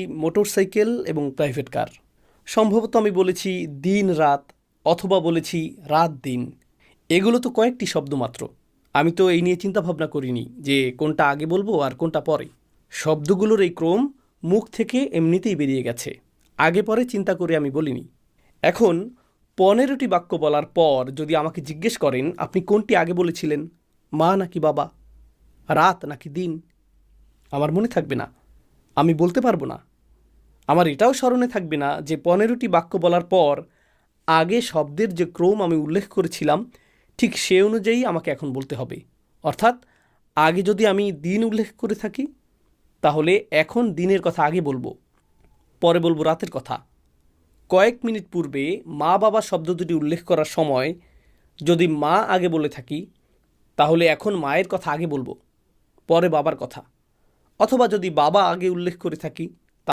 Motorcycle এবং private car. সম্ভবত আমি বলেছি দিন, রাত, অথবা বলেছি রাত, দিন। এগুলো তো কয়েকটি শব্দ মাত্র। আমি তো এই নিয়ে চিন্তা ভাবনা করিনি যে কোনটা আগে বলব আর কোনটা পরে। শব্দগুলোর এই ক্রম মুখ থেকে এমনিতেই বেরিয়ে গেছে। আগে পরে চিন্তা করে আমি বলিনি। এখন পনেরোটি বাক্য বলার পর যদি আমাকে জিজ্ঞেস করেন, আপনি কোনটি আগে বলেছিলেন? মা নাকি বাবা? রাত নাকি দিন? আমার মনে থাকবে না। আমি বলতে পারব না। আমার এটাও স্মরণে থাকবে না যে পনেরোটি বাক্য বলার পর আগে শব্দের যে ক্রম আমি উল্লেখ করেছিলাম, ঠিক সে অনুযায়ী আমাকে এখন বলতে হবে। অর্থাৎ, আগে যদি আমি দিন উল্লেখ করে থাকি, তাহলে এখন দিনের কথা আগে বলব, পরে বলব রাতের কথা। কয়েক মিনিট পূর্বে মা বাবা শব্দ দুটি উল্লেখ করার সময় যদি মা আগে বলে থাকি, তাহলে এখন মায়ের কথা আগে বলব, পরে বাবার কথা। অথবা যদি বাবা আগে উল্লেখ করে থাকি